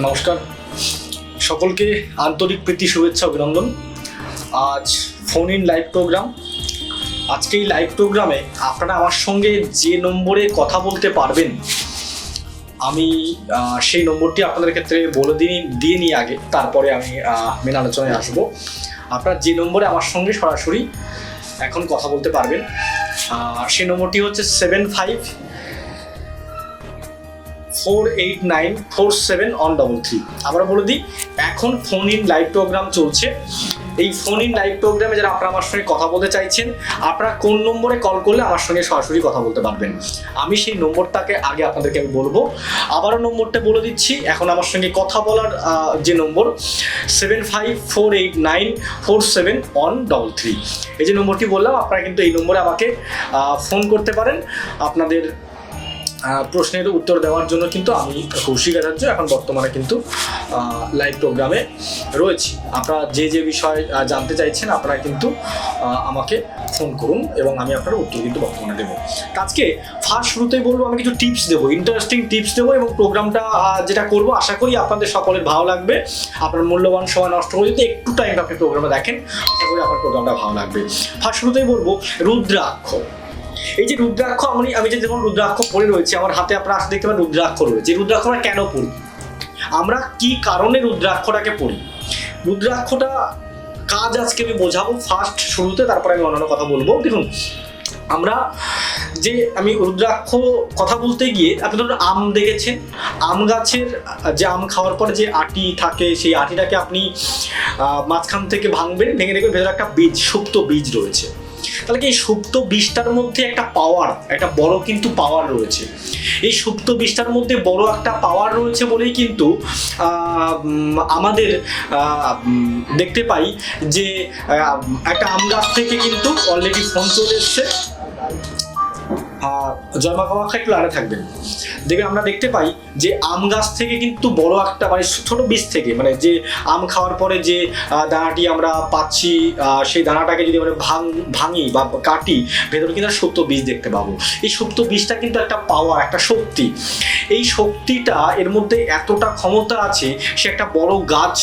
নমস্কার। সকলকে আন্তরিক প্রীতি, শুভেচ্ছা, অভিনন্দন। আজ ফোন ইন লাইভ প্রোগ্রাম আজকে এই লাইভ প্রোগ্রামে আপনারা আমার সঙ্গে যে নম্বরে কথা বলতে পারবেন, আমি সেই নম্বরটি আপনাদের ক্ষেত্রে বলে দিয়ে দিয়ে নিই আগে, তারপরে আমি মেন আলোচনায় আসব। আপনারা যে নম্বরে আমার সঙ্গে সরাসরি এখন কথা বলতে পারবেন সেই নম্বরটি হচ্ছে seven five four eight nine four seven one double three আমরা বলে দিই, এখন ফোন ইন লাইভ প্রোগ্রাম চলছে। এই ফোন ইন লাইভ প্রোগ্রামে যারা আপনারা আমার সঙ্গে কথা বলতে চাইছেন, আপনারা কোন নম্বরে কল করলে আমার সঙ্গে সরাসরি কথা বলতে পারবেন? আমি সেই নম্বরটাকে আগে আপনাদেরকে আমি বলব। আবারও নম্বরটা বলে দিচ্ছি, এখন আমার সঙ্গে কথা বলার যে number seven five four eight nine four seven one double three এই যে নম্বরটি বললাম, আপনারা কিন্তু এই নম্বরে আমাকে ফোন করতে পারেন। আপনাদের প্রশ্নের উত্তর দেওয়ার জন্য কিন্তু আমি কৌশিক আচার্য এখন বর্তমানে কিন্তু লাইভ প্রোগ্রামে রয়েছি। আপনারা যে যে বিষয় জানতে চাইছেন, আপনারা কিন্তু আমাকে ফোন করুন এবং আমি আপনার উত্তর কিন্তু বর্তমানে দেবো। আজকে ফার্স্ট শুরুতেই বলব, আমি কিছু টিপস দেবো ইন্টারেস্টিং টিপস দেবো এবং প্রোগ্রামটা যেটা করব, আশা করি আপনাদের সকলের ভালো লাগবে। আপনার মূল্যবান সময় নষ্ট করে যদি একটু টাইম আপনি প্রোগ্রামে দেখেন, আশা করি আপনার প্রোগ্রামটা ভালো লাগবে। ফার্স্ট শুরুতেই বলব, রুদ্রাক্ষ। এই যে রুদ্রাক্ষ, আমি আমি যে যেমন রুদ্রাক্ষ পরে রয়েছে, আমার হাতে আপনারা আসলে দেখতে পারেন রুদ্রাক্ষ রয়েছে। রুদ্রাক্ষটা কেন পড়ি? আমরা কি কারণে রুদ্রাক্ষটাকে পড়ি? রুদ্রাক্ষটা কাজ আজকে আমি বোঝাবো ফার্স্ট শুরুতে, তারপরে আমি অন্যান্য কথা বলব। দেখুন, আমরা যে আমি রুদ্রাক্ষ কথা বলতে গিয়ে, আপনি ধরুন আম দেখেছেন। আম গাছের যে আম খাওয়ার পরে যে আটি থাকে, সেই আটিটাকে আপনি মাঝখান থেকে ভাঙবেন ভেঙে দেখবেন ভেতরে একটা বীজ, সুপ্ত বীজ রয়েছে। তাহলে কি এই সুপ্ত বিষটার মধ্যে একটা পাওয়ার একটা বড় কিন্তু পাওয়ার রয়েছে। এই সুপ্ত বিষটার মধ্যে বড় একটা পাওয়ার রয়েছে বলেই কিন্তু আমাদের দেখতে পাই যে একটা আম গাছ থেকে কিন্তু অলরেডি ফোন চলে এসছে। জন্মা কামাখ্যা একটু আড়ে থাকবেন দেখে আমরা দেখতে পাই যে আম গাছ থেকে কিন্তু বড় একটা মানে ছোট বীজ থেকে মানে যে আম খাওয়ার পরে যে দানাটি আমরা পাচ্ছি সেই দানাটাকে যদি আমরা ভাঙ, ভাঙি বা কাটি, ভেতরে কিন্তু সুপ্ত বীজ দেখতে পাবো। এই সুপ্ত বীজটা কিন্তু একটা পাওয়ার একটা শক্তি। এই শক্তিটা এর মধ্যে এতটা ক্ষমতা আছে, সে একটা বড় গাছ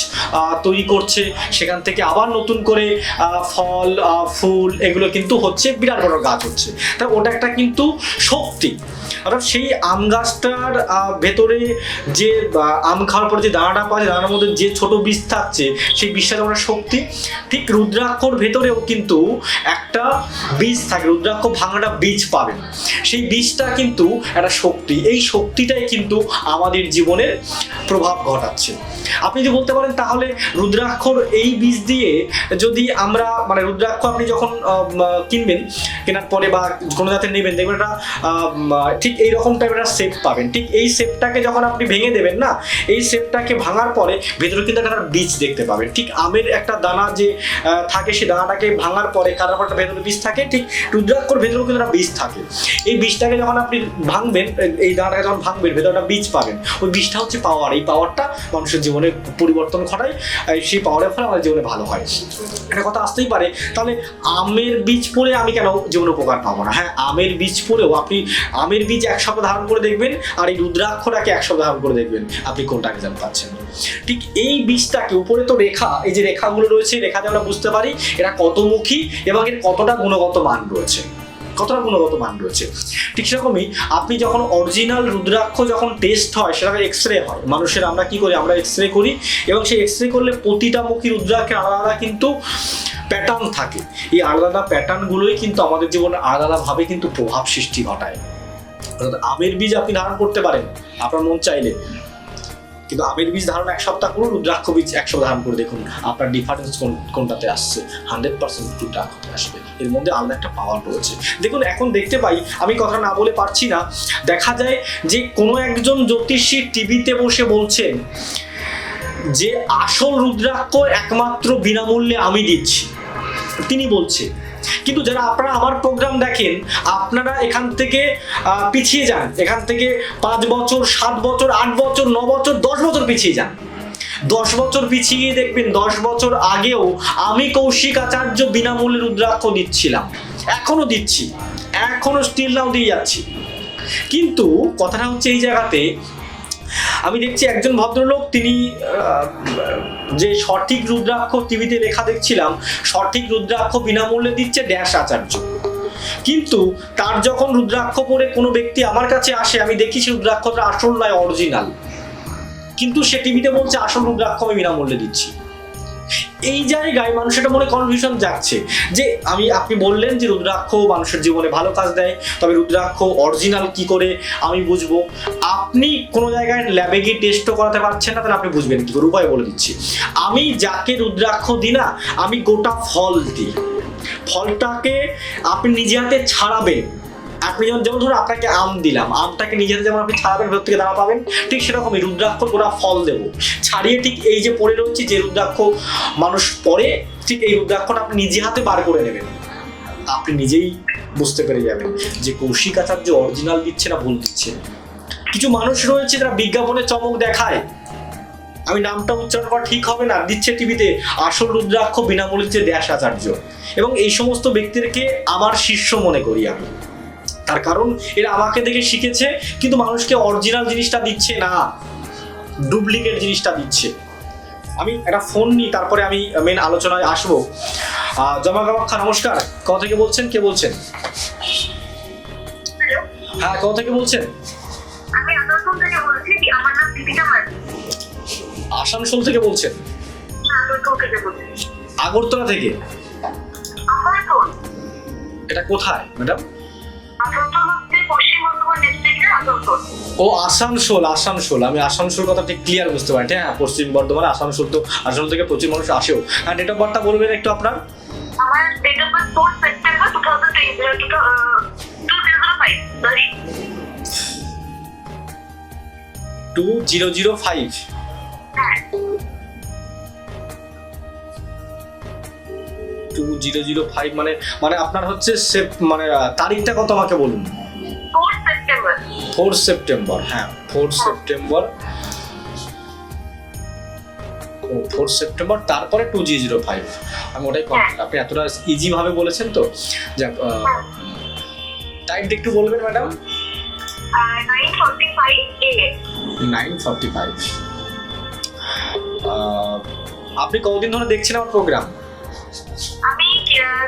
তৈরি করছে, সেখান থেকে আবার নতুন করে ফল ফুল, এগুলো কিন্তু হচ্ছে বিরাট বড় গাছ হচ্ছে। তা ওটা একটা কিন্তু শক্তি। অর্থাৎ সেই আম গাছটার ভেতরে যে আম খাওয়ার পরে যে দানাটা পাওয়া যায়, দানার মধ্যে যে ছোট বীজ থাকছে, সেই বীজটা যেমন শক্তি, ঠিক রুদ্রাক্ষর ভেতরেও কিন্তু একটা বীজ থাকে, রুদ্রাক্ষ ভাঙাটা বীজ পাবেন সেই বীজটা কিন্তু একটা শক্তি। এই শক্তিটাই কিন্তু আমাদের জীবনের প্রভাব ঘটাচ্ছে। আপনি যদি বলতে পারেন, তাহলে রুদ্রাক্ষর এই বীজ দিয়ে যদি আমরা মানে রুদ্রাক্ষ আপনি যখন কিনবেন, কেনার পরে বা কোনো জাতের নেবেন, দেখবেন আহ, ঠিক এইরকম টাইপের একটা শেপ পাবেন। ঠিক এই শেপটাকে যখন আপনি ভেঙে দেবেন না এই শেপটাকে ভাঙার পরে ভেতরে কিন্তু একটা বীজ দেখতে পাবেন। ঠিক আমের একটা দানা যে থাকে সেই দানাটাকে ভাঙার পরে একটা ভেতরে বীজ থাকে ঠিক রুদ্রাক্ষর ভেতরেও কিন্তু একটা বীজ থাকে। এই বীজটাকে যখন আপনি ভাঙবেন এই দানাটাকে যখন ভাঙবেন ভেতরে একটা বীজ পাবেন। ওই বীজটা হচ্ছে পাওয়ার এই পাওয়ারটা মানুষের জীবনে পরিবর্তন ঘটায় সেই পাওয়ারের ফলে আমাদের জীবনে ভালো হয়। একটা কথা আসতেই পারে তাহলে আমের বীজ পরে আমি কেন জীবনে উপকার পাবো না? হ্যাঁ আমের বীজ পরেও আপনি আমের বীজ এক সপ্তাহ ধারণ করে দেখবেন আর এই রুদ্রাক্ষটাকে এক সপ্তাহ ধারণ করে দেখবেন আপনি কোনটা রেজাল্ট পাচ্ছেন। ঠিক এই বীজটাকে উপরে তো রেখা, এই যে রেখাগুলো রয়েছে, রেখাতে আমরা বুঝতে পারি এরা কতমুখী এবং এর কতটা গুণগত মান রয়েছে। কতটা গুণগত মান রয়েছে? ঠিক সেরকমই আপনি যখন অরিজিনাল রুদ্রাক্ষ যখন টেস্ট হয়, সেটাকে এক্স রে হয়, মানুষের আমরা কি করি? আমরা এক্স রে করি এবং সেই এক্স রে করলে প্রতিটা মুখী রুদ্রাক্ষের আলাদা আলাদা কিন্তু প্যাটার্ন থাকে। এই আলাদা আলাদা প্যাটার্নগুলোই কিন্তু আমাদের জীবনে আলাদা আলাদাভাবে কিন্তু প্রভাব সৃষ্টি ঘটায়। অর্থাৎ আমের বীজ আপনি ধারণ করতে পারেন, আপনার মন চাইলে। কিন্তু আমের বীজ ধারণ এক সপ্তাহ করুন রুদ্রাক্ষ বীজ এক সপ্তাহ ধারণ করে দেখুন। আপনার ডিফারেন্স কোন কোনটাতে আসছে? হান্ড্রেড পার্সেন্ট রুদ্রাক্ষতে আসবে। এর মধ্যে আলাদা একটা পাওয়ার রয়েছে। দেখুন, এখন দেখতে পাই, আমি কথা না বলে পারছি না। দেখা যায় যে কোনো একজন জ্যোতিষী টিভিতে বসে বলছেন যে আসল রুদ্রাক্ষ একমাত্র বিনামূল্যে আমি দিচ্ছি। তিনি বলছে কিন্তু যারা আপনারা আমার প্রোগ্রাম দেখেন, আপনারা এখান থেকে পিছিয়ে যান। এখান থেকে পাঁচ বছর, সাত বছর, আট বছর, ন বছর, দশ বছর পিছিয়ে যান। দশ বছর পিছিয়ে দেখবেন, দশ বছর আগেও আমি কৌশিক আচার্য বিনামূল্যে রুদ্রাক্ষ দিচ্ছিলাম। এখনও দিচ্ছি। এখনও স্টিল নাও দিয়ে যাচ্ছি। কিন্তু কথাটা হচ্ছে এই জায়গাতে আমি দেখছি একজন ভদ্রলোক, তিনি যে সঠিক রুদ্রাক্ষ টিভিতে লেখা দেখছিলাম, সঠিক রুদ্রাক্ষ বিনামূল্যে দিচ্ছে ড্যাশ আচার্য। কিন্তু তার যখন রুদ্রাক্ষ পরে কোনো ব্যক্তি আমার কাছে আসে, আমি দেখি সে রুদ্রাক্ষটা আসল নয় অরিজিনাল কিন্তু সে টিভিতে বলছে, আসল রুদ্রাক্ষ আমি বিনামূল্যে দিচ্ছি। এই জায়গায় মানুষের একটা মনে কনফিউশন যাচ্ছে যে আমি, আপনি বললেন যে রুদ্রাক্ষ মানুষের জীবনে ভালো কাজ দেয়, তবে রুদ্রাক্ষ অরিজিনাল কি করে, আমি বুঝব। আপনি কোনো জায়গায় ল্যাবে গিয়ে টেস্টও করাতে পারছেন না, তাহলে আপনি বুঝবেন কি করে। উপায় বলে দিচ্ছি। আমি যাকে রুদ্রাক্ষ দিই না, আমি গোটা ফল দিই। ফলটাকে আপনি নিজে হাতে ছাড়াবেন। আপনি যেমন যেমন ধরুন আপনাকে আম দিলাম, আমটাকে নিজে হাতে যেমন আপনি ছাড়াবেন, ভেতর থেকে দানা পাবেন, ঠিক সেরকমই রুদ্রাক্ষ গোটা ফল দেবো। ছাড়িয়ে ঠিক এই যে পড়ে রয়েছে যে রুদ্রাক্ষ মানুষ পরে ঠিক এই রুদ্রাক্ষটা আপনি নিজে হাতে বার করে নেবেন। আপনি নিজেই বুঝতে পেরে যাবেন যে কৌশিক আচার্য অরিজিনাল দিচ্ছে না ভুল দিচ্ছে। কিছু মানুষ রয়েছে যারা বিজ্ঞাপনে চমক দেখায়। আমি নামটা উচ্চারণ করা ঠিক হবে না, দিচ্ছে টিভিতে, আসল রুদ্রাক্ষ বিনামূল্যে ড্যাশ আচার্য। এবং এই সমস্ত ব্যক্তিদেরকে আমার শিষ্য মনে করি আমি। তার কারণ এরা আমাকে দেখে শিখেছে কিন্তু মানুষকে অরিজিনাল জিনিসটা দিচ্ছে না। ডুপ্লিকেট জিনিসটা দিচ্ছে। আমি একটা ফোন নিই তারপরে আমি মেন আলোচনায় আসব। জমা কামাক্ষা নমস্কার। কোথা থেকে বলছেন? কে বলছেন? হ্যাঁ কোথা থেকে বলছেন? আসানসোল থেকে বলছেন? আগরতলা থেকে এটা কোথায় ম্যাডাম ও আসানসোল আসানসোল। আমি আসানসোল কথা ঠিক ক্লিয়ার বুঝতে পারি হ্যাঁ পশ্চিম বর্ধমান আসানসোল তো আসানসোল থেকে প্রচুর মানুষ আসেও। আর ডেট অফ বার্থটা বলবেন একটু আপনার? Two zero zero five zero zero five মানে মানে আপনার হচ্ছে সেপ মানে তারিখটা কত আমাকে বলুন? ফোর সেপ্টেম্বর হ্যাঁ ফোর সেপ্টেম্বর ও ফোর সেপ্টেম্বর তারপরে টু জি জিরো ফাইভ আমি ওটাই confident। আপনি এতটা ইজি ভাবে বলেছেন তো। যাক টাইমটা একটু বলবেন ম্যাডাম নাইন ফর্টি ফাইভ আপনি কতদিন ধরে দেখছেন আমার প্রোগ্রাম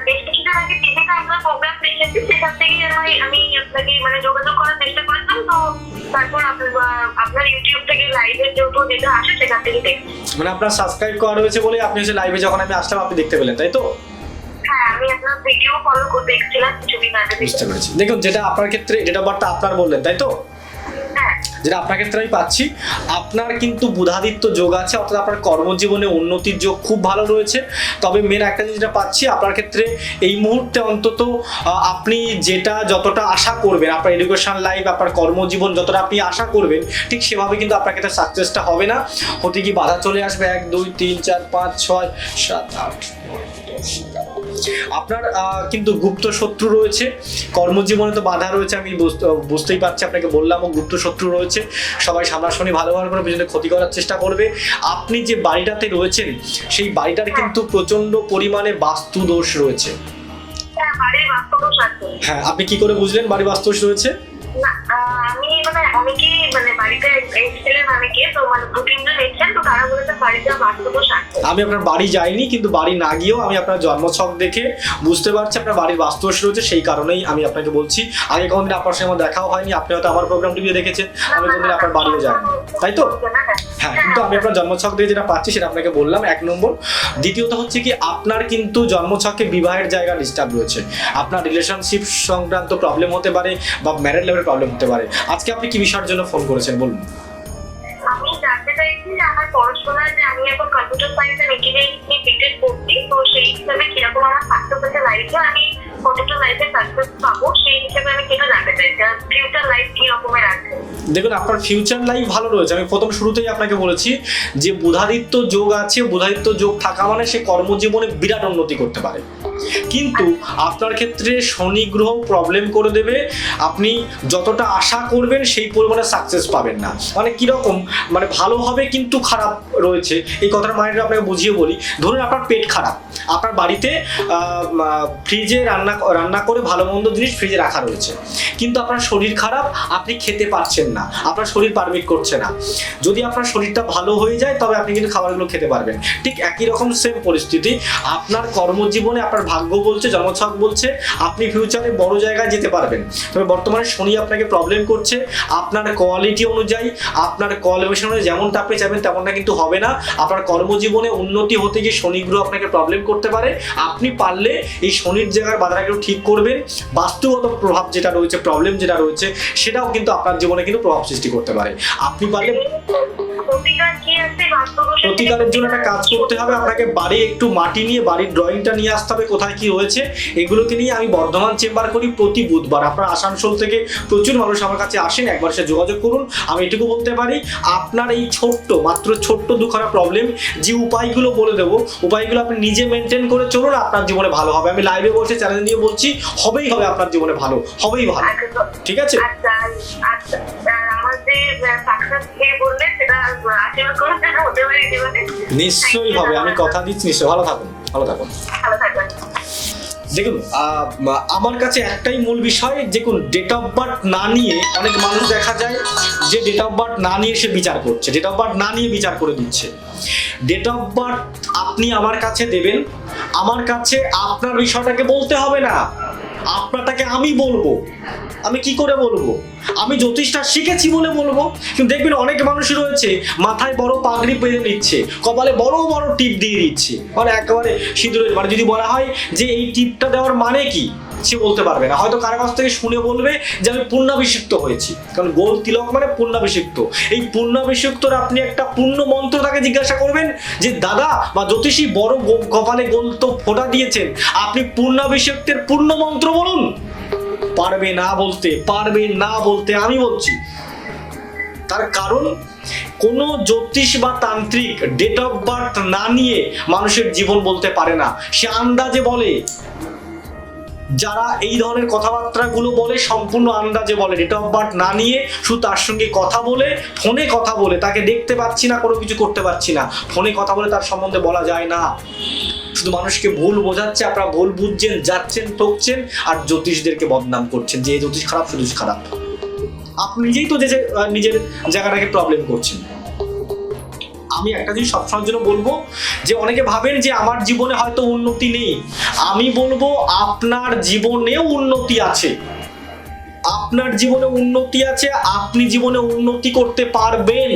বেশ কিছুদিন আগে টিভিতে আপনার প্রোগ্রাম দেখেছি সেখান থেকে আমি আমি আপনাকে মানে যোগাযোগ করার চেষ্টা করেছিলাম। তো তারপর আপনার ইউটিউব থেকে লাইভে যেহেতু যেটা আসে সেখান থেকে দেখছি। মানে আপনার সাবস্ক্রাইব করা রয়েছে বলে আপনি হচ্ছে লাইভে যখন আমি আসলাম আপনি দেখতে পেলেন তাই তো? হ্যাঁ। দেখুন যেটা আপনার ক্ষেত্রে যেটা বার্তা আপনার বললেন তাই তো? যেটা আপনার ক্ষেত্রে আমি পাচ্ছি। আপনার কিন্তু বুধাদিত্য যোগ আছে, অর্থাৎ আপনার কর্মজীবনে উন্নতির যোগ খুব ভালো রয়েছে। তবে মেন একটা জিনিস যেটা পাচ্ছি, আপনার ক্ষেত্রে এই মুহূর্তে অন্তত আপনি যেটা যতটা আশা করবেন, আপনার এডুকেশন লাইফ আপনার কর্মজীবন যতটা আপনি আশা করবেন, ঠিক সেভাবে কিন্তু আপনার ক্ষেত্রে সাকসেসটা হবে না। হতে কি বাধা চলে আসবে? এক, দুই, তিন, চার, পাঁচ, ছয়, সাত, আট। আপনার কিন্তু গুপ্ত শত্রু রয়েছে। কর্মজীবনে তো বাধা রয়েছে আমি বুঝতে- বুঝতেই পারছি আপনাকে বললাম ও গুপ্ত শত্রু রয়েছে। সবাই সামনাসামনি ভালো ভালো করে পিছনে ক্ষতি করার চেষ্টা করবে। আপনি যে বাড়িটাতে রয়েছেন সেই বাড়িটার কিন্তু প্রচণ্ড পরিমাণে বাস্তু দোষ রয়েছে। হ্যাঁ হ্যাঁ আপনি কি করে বুঝলেন বাড়ি বাস্তু দোষ রয়েছে? আমি আপনার বাড়ি যাইনি, কিন্তু বাড়ি না গিয়েও আমি আপনার জন্মছক দেখে বুঝতে পারছি আপনার বাড়ির বাস্তব রয়েছে, সেই কারণেই আমি আপনাকে বলছি। আগে কোনদিন আপনার সঙ্গে দেখাও হয়নি, আপনি হয়তো আমার প্রোগ্রাম টিভিতে দেখেছেন, আমি কোনদিন আপনার বাড়িও যাইনি। তাই তো? হ্যাঁ কিন্তু আমি আপনার জন্মছক দিয়ে যেটা পাচ্ছি সেটা আপনাকে বললাম, এক নম্বর। দ্বিতীয়ত হচ্ছে কি, আপনার কিন্তু জন্মছকে বিবাহের জায়গা ডিস্টার্ব রয়েছে। আপনার রিলেশনশিপ সংক্রান্ত প্রবলেম হতে পারে বা ম্যারেড লেভেলের প্রবলেম হতে পারে। আজকে আপনি কি বিষয়ের জন্য ফোন করেছেন, বলুন। আমি জানতে চাইছি যে আমার পড়াশোনায় যে আমি এখন কম্পিউটার সায়েন্স এন্ড ইঞ্জিনিয়ারিং নিয়ে বিটেড করছি, তো সেই হিসাবে কীরকম আমার সাকসেস লাইফে আমি সেই হিসেবে আমি ফিউচার লাইফ দেখুন, আপনার ফিউচার লাইফ ভালো রয়েছে। আমি প্রথম শুরুতেই আপনাকে বলেছি যে বুধাদিত্য যোগ আছে। বুধাদিত্য যোগ থাকা মানে সে কর্মজীবনে বিরাট উন্নতি করতে পারে। কিন্তু আপনার ক্ষেত্রে শনি গ্রহ প্রবলেম করে দেবে। আপনি যতটা আশা করবেন সেই পরিমাণে সাকসেস পাবেন না। মানে কীরকম? মানে ভালো হবে কিন্তু খারাপ রয়েছে। এই কথার মানেটা আপনাকে বুঝিয়ে বলি। ধরুন আপনার পেট খারাপ। আপনার বাড়িতে ফ্রিজে রান্না রান্না করে ভালো মন্দ জিনিস ফ্রিজে রাখা রয়েছে। কিন্তু আপনার শরীর খারাপ, আপনি খেতে পারছেন না। আপনার শরীর পারমিট করছে না। যদি আপনার শরীরটা ভালো হয়ে যায়, তবে আপনি কিন্তু খাবারগুলো খেতে পারবেন। ঠিক একই রকম সেম পরিস্থিতি। আপনার কর্মজীবনে আপনার ভাগ্য বলছে, জন্মছক বলছে, আপনি ফিউচারে বড় জায়গায় যেতে পারবেন। তবে বর্তমানে শনি আপনাকে প্রবলেম করছে, আপনার কোয়ালিটি অনুযায়ী, আপনার অনুযায়ী যেমনটা আপনি চাইবেন তেমনটা কিন্তু হবে না। আপনার কর্মজীবনে উন্নতি হতে গিয়ে শনি গ্রহ আপনাকে প্রবলেম করতে পারে। আপনি পারলে এই শনির জায়গার বাধাটাকে ঠিক করবেন। বাস্তুগত প্রভাব যেটা রয়েছে প্রবলেম যেটা রয়েছে, সেটাও কিন্তু আপনার জীবনে কিন্তু প্রভাব সৃষ্টি করতে পারে। আপনি পারলে প্রতিকারের জন্য একটা কাজ করতে হবে। আপনাকে বাড়ি একটু মাটি নিয়ে বাড়ির ড্রয়িংটা নিয়ে আসতে হবে। কোথায় কি হয়েছে এগুলোকে নিয়ে আমি বর্ধমান চেম্বার করি প্রতি বুধবার। আপনার আসানসোল থেকে প্রচুর মানুষ আমার কাছে আসেন একবার সে যোগাযোগ করুন। আমি এটুকু বলতে পারি আপনার এই ছোট্ট মাত্র ছোট্ট দুখানা প্রবলেম যে উপায়গুলো বলে দেবো উপায়গুলো আপনি নিজে মেনটেন করে চলুন আপনার জীবনে ভালো হবে। আমি লাইভে বসে চ্যালেঞ্জ নিয়ে বলছি হবেই হবে আপনার জীবনে ভালো হবেই ভালো। আচ্ছা, ঠিক আছে? সাকসেস সেটা আশীর্বাদ হতে পারে জীবনে নিশ্চয়ই হবে আমি কথা দিচ্ছি নিশ্চয়ই। ভালো থাকুন ভালো থাকুন। ভালো দেখুন আমার কাছে একটাই মূল বিষয় দেখুন ডেট অফ বার্থ না নিয়ে অনেক মানুষ দেখা যায় যে ডেট অফ বার্থ না নিয়ে সে বিচার করছে ডেট অফ বার্থ না নিয়ে বিচার করে দিচ্ছে। ডেট অফ বার্থ আপনি আমার কাছে দেবেন আমার কাছে আপনার বিষয়টাকে বলতে হবে না। আপনারটাকে আমি বলব। আমি কি করে বলব? আমি জ্যোতিষটা শিখেছি বলে বলব। কিন্তু দেখবেন অনেক মানুষ রয়েছে, মাথায় বড় পাগড়ি পেরে নিচ্ছে, কপালে বড় বড় টিপ দিয়ে দিচ্ছে। মানে একেবারে সিঁদুরের মানে যদি বলা হয় যে এই টিপটা দেওয়ার মানে কি, সে বলতে পারবে না। হয়তো কারও কাছ থেকে শুনে বলবে যে আমি পূর্ণাভিষিক্ত হয়েছি। কারণ গোল তিলক মানে পূর্ণাভিষিক্ত। এই পূর্ণাভিষিক্তর আপনি একটা পূর্ণ মন্ত্র তাকে জিজ্ঞাসা করবেন যে, দাদা, বা জ্যোতিষী, বড় কপালে গোল তো ফোঁটা দিয়েছেন। আপনি পূর্ণাভিষিক্তের পূর্ণ মন্ত্র বলুন। পারবে না বলতে, পারবে না বলতে আমি বলছি। তার কারণ, কোনো জ্যোতিষ বা তান্ত্রিক ডেট অফ বার্থ না নিয়ে মানুষের জীবন বলতে পারে না। সে আন্দাজে বলে। যারা এই ধরনের কথাবার্তাগুলো বলে, সম্পূর্ণ আন্দাজে বলে ডেট অফ বার্থ না নিয়ে শুধু তার সঙ্গে কথা বলে, ফোনে কথা বলে, তাকে দেখতে পাচ্ছি না, কোনো কিছু করতে পারছি না। ফোনে কথা বলে তার সম্বন্ধে বলা যায় না। শুধু মানুষকে ভুল বোঝাচ্ছে, আপনারা ভুল বুঝছেন, যাচ্ছেন, ঠকছেন, আর জ্যোতিষদেরকে বদনাম করছেন, যে জ্যোতিষ খারাপ জ্যোতিষ খারাপ। আপনি নিজেই তো যে নিজের জায়গাটাকে প্রবলেম করছেন। আমি একটা জিনিস সবসময়ের জন্য বলব, যে অনেকে ভাবেন যে আমার জীবনে হয়তো উন্নতি নেই। আমি বলব, আপনার জীবনেও উন্নতি আছে। আপনার জীবনে উন্নতি আছে, আপনি জীবনে উন্নতি করতে পারবেন।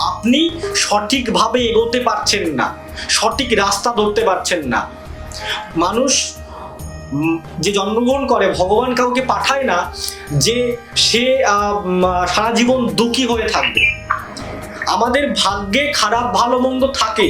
আপনি সঠিকভাবে এগোতে পারছেন না। সঠিক রাস্তা ধরতে পারছেন না। মানুষ যে জন্মগ্রহণ করে, ভগবান কাউকে পাঠায় না যে সে সারা জীবন দুঃখী হয়ে থাকবে। আমাদের ভাগ্যে খারাপ, ভালো, মন্দ থাকে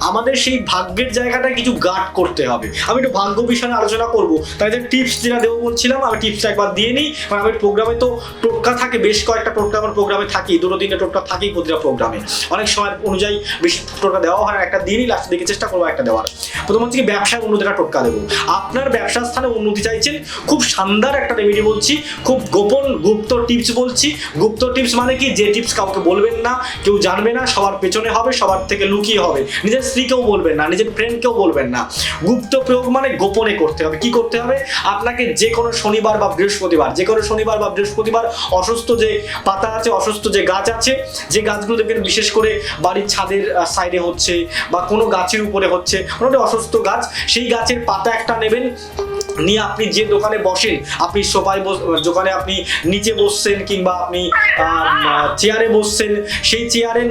আমাদের সেই ভাগ্যের জায়গাটা কিছু গার্ড করতে হবে। আমি একটু ভাগ্য বিষয়ে আলোচনা করব। তাই যে টিপস যেটা দেবো বলছিলাম, আমি টিপসটা একবার দিয়ে নিই। কারণ আমার প্রোগ্রামে তো টোটকা থাকে, বেশ কয়েকটা টোটকা আমার প্রোগ্রামে থাকি দুটো তিনটে টোটকা থাকেই প্রতিটা প্রোগ্রামে অনেক সময় অনুযায়ী বেশি টোটকা দেওয়া হয় একটা দিয়ে নিই লাস্টের দিকে চেষ্টা করব একটা দেওয়ার। প্রথম হচ্ছে কি ব্যবসায় উন্নতিটা টোটকা দেবো। আপনার ব্যবসার স্থানে উন্নতি চাইছেন, খুব শানদার একটা রেমেডি বলছি, খুব গোপন গুপ্ত টিপস বলছি। গুপ্ত টিপস মানে কি? যে টিপস কাউকে বলবেন না, কেউ জানবে না, সবার পেছনে হবে, সবার থেকে লুকিয়ে হবে। নিজের স্ত্রীকেও বলবেন না, নিজের ফ্রেন্ডকেও বলবেন না। গুপ্ত প্রয়োগ মানে গোপনে করতে হবে। কি করতে হবে? আপনাকে যে কোনো শনিবার বা বৃহস্পতিবার, যে কোনো শনিবার বা বৃহস্পতিবার অসুস্থ যে পাতা আছে, অসুস্থ যে গাছ আছে, যে গাছগুলো দেখবেন বিশেষ করে বাড়ির ছাদের সাইডে হচ্ছে বা কোনো গাছের উপরে হচ্ছে, মোটামুটি অসুস্থ গাছ, সেই গাছের পাতা একটা নেবেন, নিয়ে আপনি যে দোকানে বসেন, আপনি সোফায় বস, দোকানে আপনি নিচে বসছেন কিংবা আপনি চেয়ারে বসছেন, সেই চেয়ারের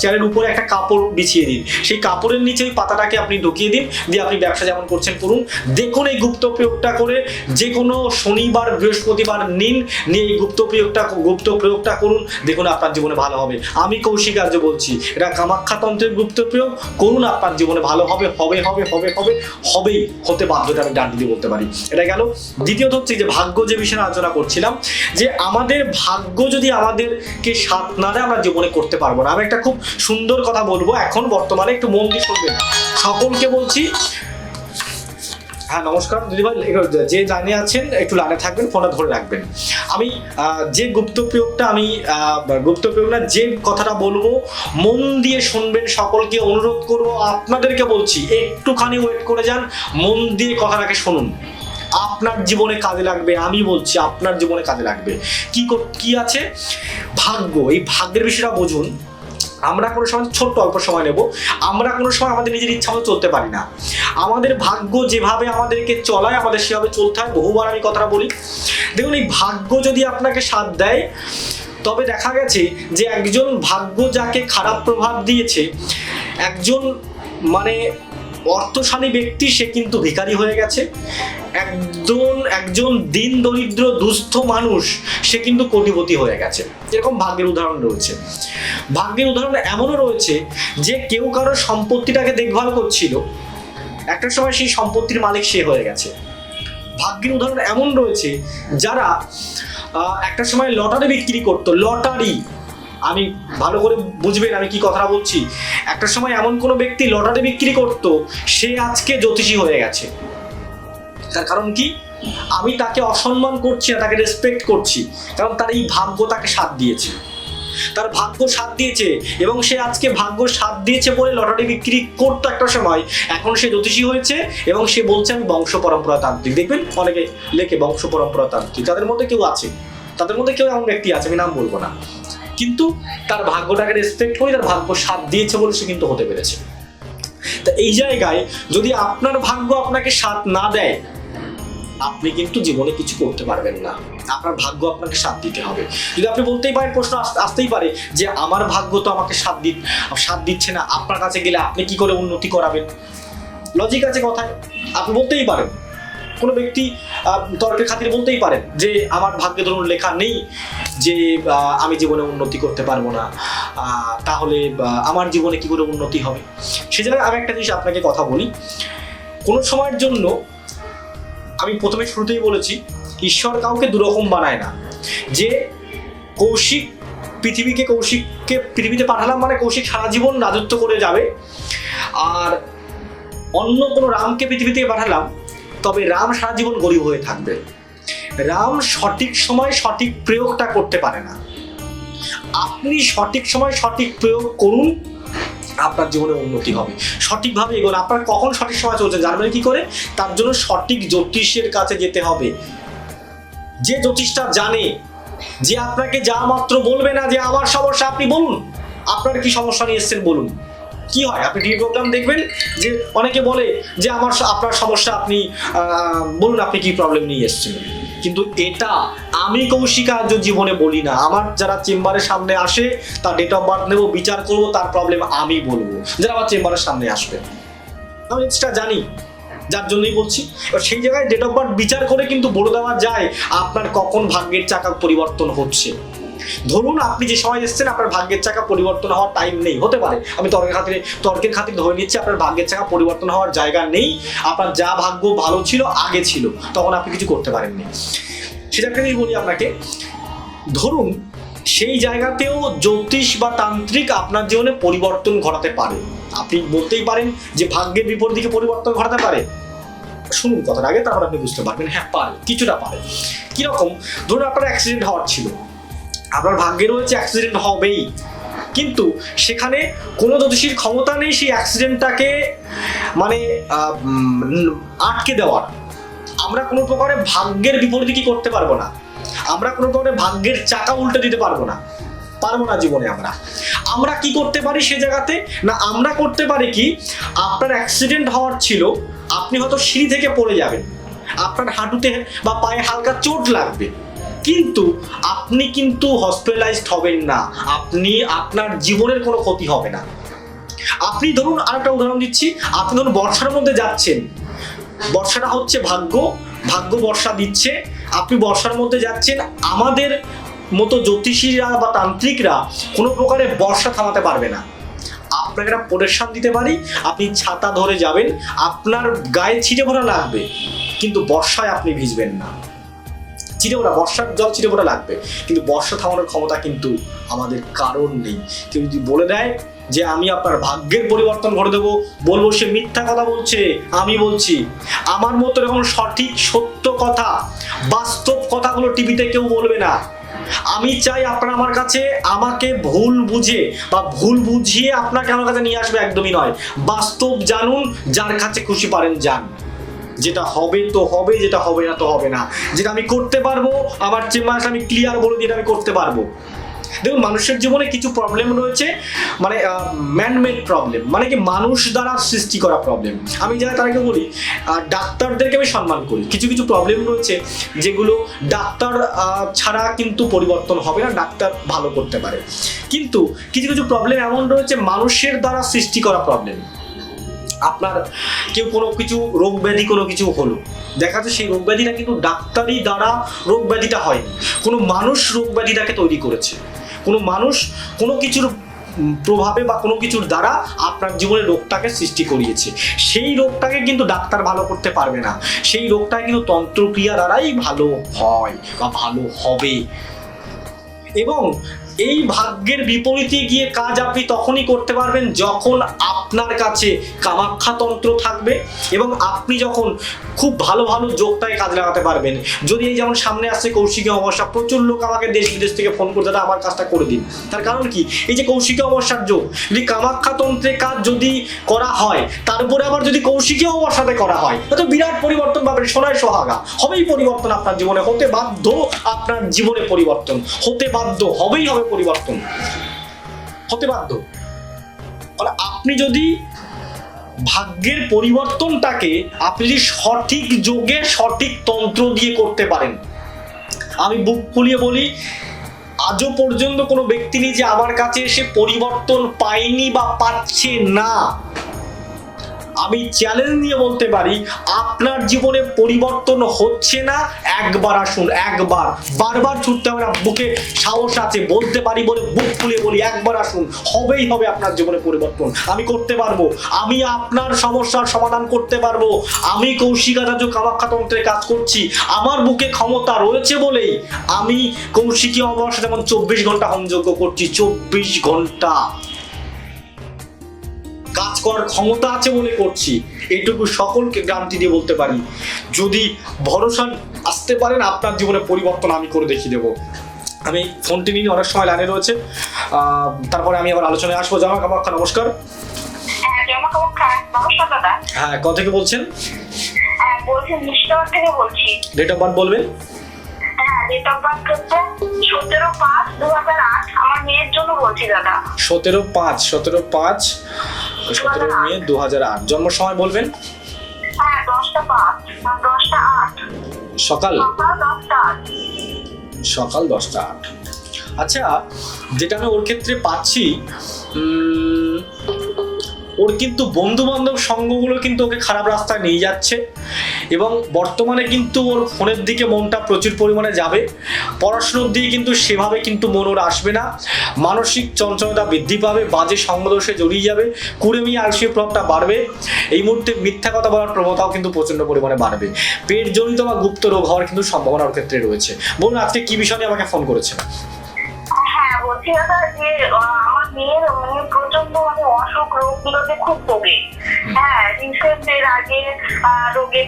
চেয়ারের উপরে একটা কাপড় বিছিয়ে দিন। সেই কাপড়ের নিচে ওই পাতাটাকে আপনি ঢুকিয়ে দিন, দিয়ে আপনি ব্যবসা যেমন করছেন করুন। দেখুন এই গুপ্ত প্রয়োগটা করে যে কোনো শনিবার, বৃহস্পতিবার নিন, নিয়ে এই গুপ্ত প্রয়োগটা গুপ্ত প্রয়োগটা করুন। দেখুন আপনার জীবনে ভালো হবে। আমি কৌশিক আর্য বলছি, এটা কামাখ্যাতন্ত্রের গুপ্ত প্রয়োগ। করুন আপনার জীবনে ভালো হবে হবে হবে হবে হবে, হবেই। হতে বাধ্য আমি ডান দিয়ে বলতে পারি। এটা গেল। দ্বিতীয়ত হচ্ছে যে ভাগ্য যে বিষয়ে আলোচনা করছিলাম, যে আমাদের ভাগ্য যদি আমাদেরকে সাথ না দেয় আমরা জীবনে করতে পারব না। আমি একটা খুব সুন্দর কথা বলব। এখন বর্তমানে একটু মন দিয়ে শুনবেন। সকলকে বলছি হ্যাঁ নমস্কার দিদিভাই যে জানিয়ে আছেন, একটু লাইনে থাকবেন, ফোনটা ধরে রাখবেন। আমি যে গুপ্ত প্রয়োগটা আমি গুপ্ত প্রয়োগ না, যে কথাটা বলব, মন দিয়ে শুনবেন, সকলকে অনুরোধ করব, আপনাদেরকে বলছি, একটুখানি ওয়েট করে যান, মন দিয়ে কথাটাকে শুনুন। আপনার জীবনে কাজে লাগবে, আমি বলছি, আপনার জীবনে কাজে লাগবে। কি কি আছে? ভাগ্য। এই ভাগ্যের বিষয়টা বুঝুন আমরা কোনো সময় ছোট্ট অল্প সময় নেব, আমরা কোনো সময় আমাদের নিজের ইচ্ছা মতো চলতে পারি না। আমাদের ভাগ্য যেভাবে আমাদেরকে চলায়, আমাদের সেভাবে চলতে হয়, বহুবার আমি কথাটা বলি। দেখুন, এই ভাগ্য যদি আপনাকে সাথ দেয়, তবে দেখা গেছে যে একজন ভাগ্য যাকে খারাপ প্রভাব দিয়েছে, একজন মানে অর্থশালী ব্যক্তি, সে কিন্তু ভিখারি হয়ে গেছে। একজন একজন দিন দরিদ্র দুস্থ মানুষ, সে কিন্তু কোটিপতি হয়ে গেছে। এরকম ভাগ্যের উদাহরণ রয়েছে। ভাগ্যের উদাহরণ এমনও রয়েছে যে কেউ কারও সম্পত্তিটাকে দেখভাল করছিল, একটা সময় সেই সম্পত্তির মালিক সে হয়ে গেছে। ভাগ্যের উদাহরণ এমন রয়েছে যারা একটা সময় লটারি বিক্রি করতো, লটারি। আমি ভালো করে বুঝবেন আমি কি কথাটা বলছি। একটা সময় এমন কোনো ব্যক্তি লটারি বিক্রি করতো, সে আজকে জ্যোতিষী হয়ে গেছে। তার কারণ কি? আমি তাকে অসম্মান করছি না, তাকে রেসপেক্ট করছি। কারণ তার এই ভাগ্য তাকে সাথ দিয়েছে। তার ভাগ্য সাথ দিয়েছে এবং সে আজকে ভাগ্য সাথ দিয়েছে বলে লটারি বিক্রি করতো একটা সময়। এখন সে জ্যোতিষী হয়েছে এবং সে বলছে, আমি বংশ পরম্পরা তান্ত্রিক। দেখবেন অনেকে লেখে বংশ পরম্পরা তান্ত্রিক। তাদের মধ্যে কেউ আছে, তাদের মধ্যে কেউ এমন ব্যক্তি আছে, আমি নাম বলব না। কিন্তু তার ভাগ্যটাকে রেসপেক্ট করে তার ভাগ্য সাথ দিয়েছে বলে সে কিন্তু হতে পেরেছে। তা এই জায়গায় যদি আপনার ভাগ্য আপনাকে সাথ না দেয়, আপনি কিন্তু জীবনে কিছু করতে পারবেন না। আপনার ভাগ্য আপনাকে সাথ দিতে হবে। যদি আপনি বলতেই পারেন, প্রশ্ন আসতেই পারে যে আমার ভাগ্য তো আমাকে সাথ দি সাথ দিচ্ছে না। আপনার কাছে গেলে আপনি কি করে উন্নতি করাবেন? লজিক আছে কথায়। আপনি বলতেই পারেন। কোনো ব্যক্তি তর্কের খাতির বলতেই পারেন যে আমার ভাগ্যে ধরুন লেখা নেই যে আমি জীবনে উন্নতি করতে পারব না। তাহলে আমার জীবনে কি করে উন্নতি হবে? সে জায়গায় আমি একটা জিনিস আপনাকে কথা বলি। কোনো সময়ের জন্য আমি প্রথমে শুরুতেই বলেছি, ঈশ্বর কাউকে দুরকম বানায় না। যে কৌশিক, পৃথিবীকে কৌশিককে, পৃথিবীতে পাঠালাম মানে কৌশিক সারা জীবন রাজত্ব করে যাবে। আর অন্য কোনো রামকে পৃথিবী থেকে পাঠালাম তবে রাম সারা জীবন গরিব হয়ে থাকবে। রাম সঠিক সময় সঠিক প্রয়োগটা করতে পারে না। আপনি সঠিক সময় সঠিক প্রয়োগ করুন, আপনার জীবনে উন্নতি হবে। সঠিকভাবে এগোন। আপনার কখন সঠিক সময় চলছে জানবেন কি করে? তার জন্য সঠিক জ্যোতিষের কাছে যেতে হবে। যে জ্যোতিষটা জানে, যে আপনাকে যা মাত্র বলবে না, যে আমার সমস্যা, আপনি বলুন। আপনার কি সমস্যা নিয়ে এসছেন, বলুন। কি হয়? আপনি টিভি প্রোগ্রাম দেখবেন যে অনেকে বলে যে আমার আপনার সমস্যা আপনি বলুন আপনি কি প্রবলেম নিয়ে এসছেন কিন্তু এটা আমি কৌশিকা আজ জীবনে বলি না। আমার যারা চেম্বারের সামনে আসে, তার ডেট অফ বার্থ নেব, বিচার করব, তার প্রবলেম আমি বলব। যারা আমার চেম্বারের সামনে আসবে। আমি সেটা জানি, যার জন্যই বলছি। এবার সেই জায়গায় ডেট অফ বার্থ বিচার করে কিন্তু বলে দেওয়া যায় আপনার কখন ভাগ্যের চাকা পরিবর্তন হচ্ছে। ধরুন আপনি যে সময় এসেছেন, আপনার ভাগ্যের চাকা পরিবর্তন হওয়ার টাইম নেই। হতে পারে। আমি তর্কের খাতিরে তর্কের খাতিরে ধরে নিচ্ছি, আপনার ভাগ্যের চাকা পরিবর্তন হওয়ার জায়গা নেই। আপনার যা ভাগ্য ভালো ছিল, আগে ছিল। তখন আপনি কিছু করতে পারেননি। সেটা জিনিস বলি আপনাকে। ধরুন, সেই জায়গাতেও জ্যোতিষ বা তান্ত্রিক আপনার জীবনে পরিবর্তন ঘটাতে পারে। আপনি বলতেই পারেন যে ভাগ্যের বিপরীত দিকে পরিবর্তন ঘটাতে পারে। শুনুন কথাটা আগে, তারপর আপনি বুঝতে পারবেন। হ্যাঁ পারে। কিছুটা পারে। কীরকম? ধরুন আপনার অ্যাক্সিডেন্ট হওয়ার ছিল। আপনার ভাগ্যে রয়েছে অ্যাক্সিডেন্ট হবেই। কিন্তু সেখানে কোনো জ্যোতিষীর ক্ষমতা নেই সেই অ্যাক্সিডেন্টটাকে মানে আটকে দেওয়ার। আমরা কোনো প্রকারে ভাগ্যের বিপরীতে কি করতে পারব না? আমরা কোনো প্রকারে ভাগ্যের চাকা উল্টে দিতে পারব না। পারব না জীবনে আমরা। আমরা কি করতে পারি সে জায়গাতে? না, আমরা করতে পারি কি, আপনার অ্যাক্সিডেন্ট হওয়ার ছিল, আপনি হয়তো সিঁড়ি থেকে পড়ে যাবেন। আপনার হাঁটুতে বা পায়ে হালকা চোট লাগবে। কিন্তু আপনি কিন্তু হসপিটালাইজড হবেন না। আপনি আপনার জীবনের কোনো ক্ষতি হবে না। আপনি ধরুন আরেকটা উদাহরণ দিচ্ছি। আপনি ধরুন বর্ষার মধ্যে যাচ্ছেন। বর্ষাটা হচ্ছে ভাগ্য। ভাগ্য বর্ষা দিচ্ছে। আপনি বর্ষার মধ্যে যাচ্ছেন। আমাদের মতো জ্যোতিষীরা বা তান্ত্রিকরা কোনো প্রকারে বর্ষা থামাতে পারবে না। আপনাকে একটা প্রোটেকশন দিতে পারি। আপনি ছাতা ধরে যাবেন। আপনার গায়ে ছিটে ভরা লাগবে। কিন্তু বর্ষায় আপনি ভিজবেন না। চিটে ওটা বর্ষার জল চিটে ওটা লাগবে। কিন্তু বর্ষা থামানোর ক্ষমতা কিন্তু আমাদের কারণ নেই। কেউ যদি বলে দেয় যে, আমি আপনার ভাগ্যের পরিবর্তন করে দেবো বলব, সে মিথ্যা কথা বলছে আমি বলছি। আমার মতো এরকম সঠিক, সত্য কথা, বাস্তব কথাগুলো টিভিতে কেউ বলবে না। আমি চাই আপনারা আমার কাছে আমাকে ভুল বুঝে বা ভুল বুঝিয়ে আপনাকে আমার কাছে নিয়ে আসবে, একদমই নয়। বাস্তব জানুন, যার কাছে খুশি পারেন, যান। যেটা হবে তো হবে, যেটা হবে না তো হবে না। যেটা আমি করতে পারব, আমার চেম্বার আমি ক্লিয়ার বলে দিয়ে আমি করতে পারব। দেখুন, মানুষের জীবনে কিছু প্রবলেম রয়েছে মানে ম্যানমেড প্রবলেম মানে কি মানুষ দ্বারা সৃষ্টি করা প্রবলেম আমি যারা তাদেরকে বলি ডাক্তারদেরকে আমি সম্মান করি। কিছু কিছু প্রবলেম রয়েছে, যেগুলো ডাক্তার ছাড়া কিন্তু পরিবর্তন হবে না, ডাক্তার ভালো করতে পারে। কিন্তু কিছু কিছু প্রবলেম এমন রয়েছে, মানুষের দ্বারা সৃষ্টি করা প্রবলেম আপনার কেউ কোনো কিছু রোগ ব্যাধি, কোনো কিছু হলো। দেখা যাচ্ছে সেই রোগ ব্যাধিটা কিন্তু ডাক্তারি দ্বারা রোগ ব্যাধিটা হয়নি। কোনো মানুষ রোগ ব্যাধিটাকে তৈরি করেছে। কোনো মানুষ কোনো কিছুর প্রভাবে বা কোনো কিছুর দ্বারা আপনার জীবনে রোগটাকে সৃষ্টি করিয়েছে। সেই রোগটাকে কিন্তু ডাক্তার ভালো করতে পারবে না। সেই রোগটা কিন্তু তন্ত্রক্রিয়া দ্বারাই ভালো হয় বা ভালো হবে। এবং এই ভাগ্যের বিপরীতে গিয়ে কাজ আপনি তখনই করতে পারবেন যখন আপনার কাছে কামাখ্যাতন্ত্র থাকবে এবং আপনি যখন খুব ভালো ভালো যোগটায় কাজ লাগাতে পারবেন, যদি এই যেমন সামনে আসছে কৌশিকী অমাবস্যা, প্রচুর লোক আমাকে দেশ বিদেশ থেকে ফোন করে দাদা আমার কাজটা করে দিন। তার কারণ কি? এই যে কৌশিকী অমাবস্যার যোগ, যদি কামাখ্যাতন্ত্রের কাজ যদি করা হয় তারপরে আবার যদি কৌশিকী অমাবস্যাতে করা হয় তো বিরাট পরিবর্তন পাবেন, সোনায় সোহাগা। হবেই পরিবর্তন আপনার জীবনে, হতে বাধ্য আপনার জীবনে পরিবর্তন। হতে বাধ্য, হবেই হবে পরিবর্তন। হতে বাধ্য। মানে আপনি যদি ভাগ্যের পরিবর্তনটাকে আপনি যদি সঠিক যোগে, সঠিক তন্ত্র দিয়ে করতে পারেন। আমি বুক ফুলিয়ে বলি, আজও পর্যন্ত কোনো ব্যক্তি নেই যে আমার কাছে এসে পরিবর্তন পায়নি বা পাচ্ছে না। আমি চ্যালেঞ্জ নিয়ে বলতে পারি, আপনার জীবনে পরিবর্তন হচ্ছে না? একবার আসুন, একবার। বারবার ছুটতে হবে না, বুকে সাহস আছে, বলতে পারি বলে বুক ফুলিয়ে বলি, একবার আসুন। হবেই হবে আপনার জীবনে পরিবর্তন। আমি করতে পারব। আমি আপনার সমস্যার সমাধান করতে পারব। আমি কৌশিকাচার্য কামাখ্যাতন্ত্রে কাজ করছি। আমার বুকে ক্ষমতা রয়েছে বলেই আমি কৌশিকী অমাবস্যা যেমন চব্বিশ ঘণ্টা হোমযজ্ঞ করছি, চব্বিশ ঘণ্টা। কাজ করার ক্ষমতা আছে বলে করছি। এইটুকু সকলকে গ্রান্তি দিয়ে বলতে পারি। যদি ভরসা আসতে পারেন আপনার জীবনে পরিবর্তন আমি করে দেখিয়ে দেবো। আমি ফোনটি নিয়ে অনেক সময় লাইনে রয়েছে। তারপরে আমি আবার আলোচনায় আসব। জামা কামাক্ষা নমস্কার। হ্যাঁ নমস্কার হ্যাঁ থেকে বলছেন? ডেট অফ বার্থ বলবেন? হ্যাঁ সতেরো পাঁচ দু হাজার আট। আমার মেয়ের জন্য বলছি দাদা। সতেরো পাঁচ সতেরো মে দু হাজার আট। জন্ম সময় বলবেন? হ্যাঁ সকাল? সকাল দশটা আট। আচ্ছা যেটা আমি ওর ক্ষেত্রে পাচ্ছি ওর কিন্তু বন্ধু বান্ধব সঙ্গগুলো কিন্তু ওকে খারাপ রাস্তায় নিয়ে যাচ্ছে। এবং বর্তমানে কিন্তু ওর ফোনের দিকে মনটা প্রচুর পরিমাণে যাবে। পড়াশুনোর দিকে কিন্তু সেভাবে কিন্তু মন ওর আসবে না। মানসিক চঞ্চলতা বৃদ্ধি পাবে, বাজে সঙ্গদোষে জড়িয়ে যাবে কুড়েমি আলসির প্রভাবটা বাড়বে। এই মুহূর্তে মিথ্যা কথা বলার প্রবণতাও কিন্তু প্রচণ্ড পরিমাণে বাড়বে। পেটজনিত বা গুপ্ত রোগ হওয়ার কিন্তু সম্ভাবনা ওর ক্ষেত্রে রয়েছে। বলুন, আজকে কি বিষয় নিয়ে আমাকে ফোন করেছে দাদা যে আমার মেয়ের মানে প্রচণ্ড মানে অসুখ রোগগুলোতে খুব ভোগে। হ্যাঁ রিসেন্ট এর আগে রোগে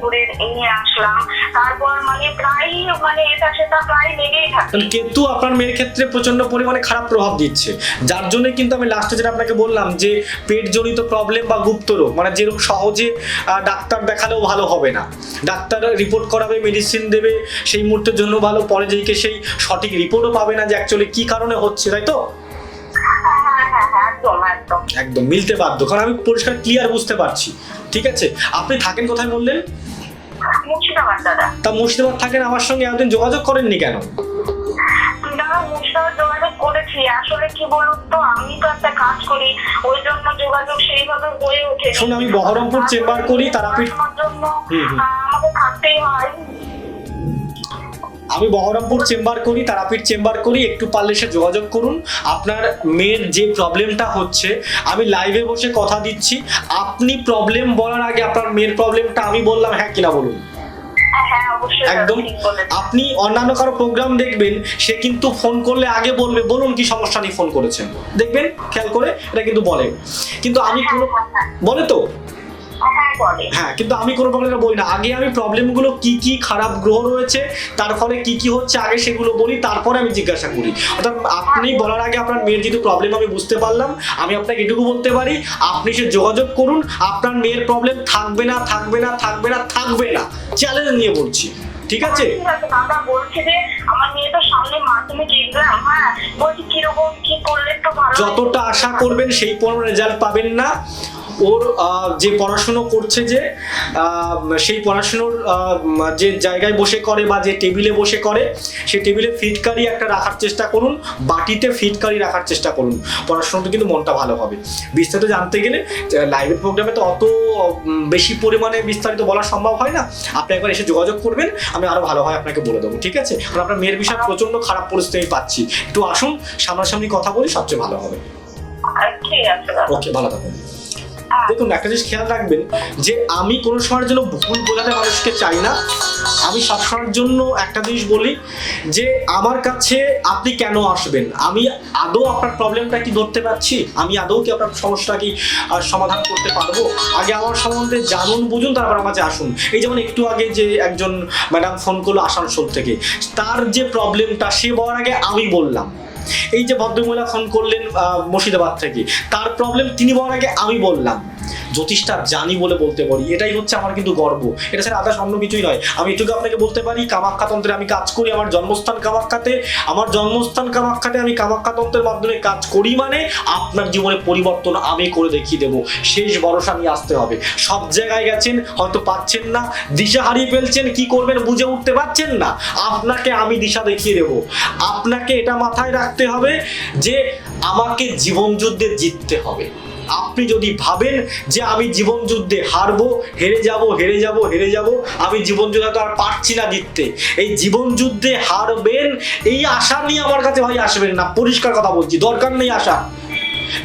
ঘুরে নিয়ে আসলাম। তারপর মানে মানে এটা সেটা প্রায় লেগেই থাকে। আপনার মেয়ের ক্ষেত্রে প্রচণ্ড পরিমাণে খারাপ প্রভাব দিচ্ছে। যার জন্য কিন্তু আমি লাস্টে যেটা আপনাকে বললাম যে, পেটজনিত প্রবলেম বা গুপ্ত রোগ মানে যেরকম সহজে ডাক্তার দেখালেও ভালো হবে না। ডাক্তার রিপোর্ট করাবে মেডিসিন দেবে, সেই মুহূর্তের জন্য ভালো, পরে যেদিকে সেই সঠিক রিপোর্টও পাবে না যে অ্যাকচুয়ালি কি কারণে হচ্ছে তাই তো? একদম মিলতে বাধ্য। কারণ আমি পরিষ্কার ক্লিয়ার বুঝতে পারছি। ঠিক আছে? আপনি থাকেন কোথায় বললেন? মুর্শিদাবাদ দাদা। তা মুর্শিদাবাদ থাকেন আমার সঙ্গে এতদিন যোগাযোগ করেননি কেন? যোগাযোগ করেছি। আসলে কি বলুন তো আমি তো একটা কাজ করি ওই জন্য যোগাযোগ সেইভাবে হয়ে ওঠে। শোন, আমি বহরমপুর চেম্বার করি, তারাপীঠ- জন্য আমাকে থাকতেই হয়। আমি বহরমপুর চেম্বার করি তারাপীঠ চেম্বার করি একটু পারলে সে যোগাযোগ করুন। আপনার মেয়ের যে প্রবলেমটা হচ্ছে আমি লাইভে বসে কথা দিচ্ছি। আপনি প্রবলেম বলার আগে আপনার মেয়ের প্রবলেমটা আমি বললাম হ্যাঁ কিনা বলুন? হ্যাঁ হ্যাঁ একদম। আপনি অন্যান্য কারও প্রোগ্রাম দেখবেন সে কিন্তু ফোন করলে আগে বলবে বলুন কি সমস্যা নিয়ে ফোন করেছেন। দেখবেন খেয়াল করে এটা কিন্তু বলে। কিন্তু আমি হ্যাঁ, কোনো। বলে তো? হ্যাঁ বলে হ্যাঁ কিন্তু আমি কোনো প্রবলেম বলি না। আগে আমি প্রবলেমগুলো কি কি খারাপ গ্রহ রয়েছে তার ফলে কি কি হচ্ছে আগে সেগুলো বলি তারপরে আমি জিজ্ঞাসা করি। অর্থাৎ আপনি বলার আগে আপনার মেয়ের যেহেতু প্রবলেম আমি বুঝতে পারলাম। আমি আপনাকে এটুকু বলতে পারি আপনি সে যোগাযোগ করুন আপনার মেয়ের প্রবলেম থাকবে না থাকবে না থাকবে না থাকবে না। চ্যালেঞ্জ নিয়ে বলছি। ঠিক আছে? দাদা বলছে যে আমার মেয়ে তো সামনে মাধ্যমিক এক্সাম হ্যাঁ। বলছি কীরকম কি করলে তো ভালো যতটা আশা করবেন সেই কোনো রেজাল্ট পাবেন না। ওর যে পড়াশুনো করছে যে সেই পড়াশুনোর যে জায়গায় বসে করে বা যে টেবিলে বসে করে সেই টেবিলে ফিটকারি একটা রাখার চেষ্টা করুন বাটিতে ফিটকারি রাখার চেষ্টা করুন। পড়াশোনাটা কিন্তু মনটা ভালো হবে। বিস্তারিত জানতে গেলে লাইভের প্রোগ্রামে তো অত বেশি পরিমাণে বিস্তারিত বলা সম্ভব হয় না। আপনি একবার এসে যোগাযোগ করবেন আমি আরও ভালোভাবে আপনাকে বলে দেবো ঠিক আছে? কারণ আপনার মেয়ের বিষয়ে প্রচণ্ড খারাপ পরিস্থিতি পাচ্ছি। একটু আসুন সামনাসামনি কথা বলি সবচেয়ে ভালো হবে। ওকে ভালো থাকুন। দেখুন, একটা জিনিস খেয়াল রাখবেন যে আমি কোনো সময়ের জন্য ভুল বোঝাতে মানুষকে চাই না। আমি সবসময়ের জন্য একটা জিনিস বলি যে, আমার কাছে আপনি কেন আসবেন? আমি আদৌ আপনার প্রবলেমটা কি ধরতে পারছি? আমি আদৌ কি আপনার সমস্যা কি সমাধান করতে পারব? আগে আমার সম্বন্ধে জানুন, বুঝুন, তারপর আমার কাছে আসুন। এই যেমন একটু আগে যে একজন ম্যাডাম ফোন করল আসানসোল থেকে, তার যে প্রবলেমটা সে বলার আগে আমি বললাম। এই যে ভদ্রমহিলা ফোন করলেন মুর্শিদাবাদ থেকে তার প্রবলেম তিনি বলার আগে আমি বললাম। জ্যোতিষটা জানি বলে বলতে পারি। এটাই হচ্ছে আমার কিন্তু গর্ব। এটা স্যার আদার্স অন্য কিছুই নয়। আমি এটুকু আপনাকে বলতে পারি কামাখ্যা তন্ত্রে আমি কাজ করি আমার জন্মস্থান কামাক্ষাতে আমার জন্মস্থান কামাখ্যাতে আমি কামাখ্যা তন্ত্রের মাধ্যমে কাজ করি মানে আপনার জীবনে পরিবর্তন আমি করে দেখিয়ে দেবো। শেষ ভরসা নিয়ে আসতে হবে। সব জায়গায় গেছেন, হয়তো পাচ্ছেন না। দিশা হারিয়ে ফেলছেন, কি করবেন বুঝে উঠতে পারছেন না। আপনাকে আমি দিশা দেখিয়ে দেবো। আপনাকে এটা মাথায় রাখতে হবে যে আমাকে জীবন যুদ্ধে জিততে হবে। আপনি যদি ভাবেন যে আমি জীবন যুদ্ধে হারবো, হেরে যাব হেরে যাব হেরে যাব, আমি জীবন যুদ্ধে তো আর পারছি না জিততে। এই জীবন যুদ্ধে হারবেন, এই আশা নিয়ে আমার কাছে ভাই আসবেন না। পরিষ্কার কথা বলছি, দরকার নেই আশা।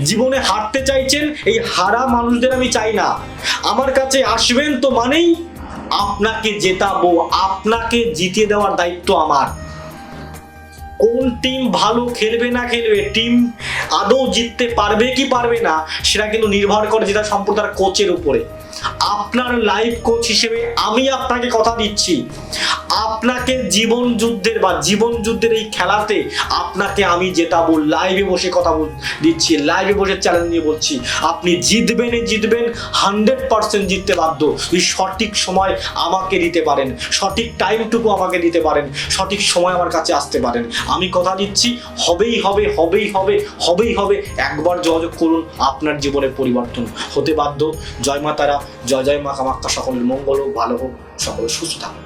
জীবনে হারতে চাইছেন, এই হারা মানুষদের আমি চাই না। আমার কাছে আসবেন তো মানেই আপনাকে জেতাবো, আপনাকে জিতিয়ে দেওয়ার দায়িত্ব আমার। কোন টিম ভালো খেলবে না খেলবে টিম আদৌ জিততে পারবে কি পারবে না, সেটা কিন্তু নির্ভর করে যেটা সম্পূর্ণ তার কোচের উপরে। আপনার লাইফ কোচ হিসেবে আমি আপনাকে কথা দিচ্ছি। আপনাকে জীবন যুদ্ধের বা জীবন যুদ্ধের এই খেলাতে আপনাকে আমি জেতাবো লাইভে বসে কথা বল, দিচ্ছি লাইভে বসে চ্যালেঞ্জ নিয়ে বলছি। আপনি জিতবেনই জিতবেন হান্ড্রেড পার্সেন্ট জিততে বাধ্য। যদি সঠিক সময় আমাকে দিতে পারেন, সঠিক টাইমটুকু আমাকে দিতে পারেন, সঠিক সময় আমার কাছে আসতে পারেন। আমি কথা দিচ্ছি, হবেই হবে হবেই হবে হবেই হবে। একবার যোগাযোগ করুন, আপনার জীবনের পরিবর্তন হতে বাধ্য। জয় মা তারা জয় জয় মা, কামাক্কা সকলের মঙ্গল হোক, ভালো হোক, সকলে সুস্থ থাকুন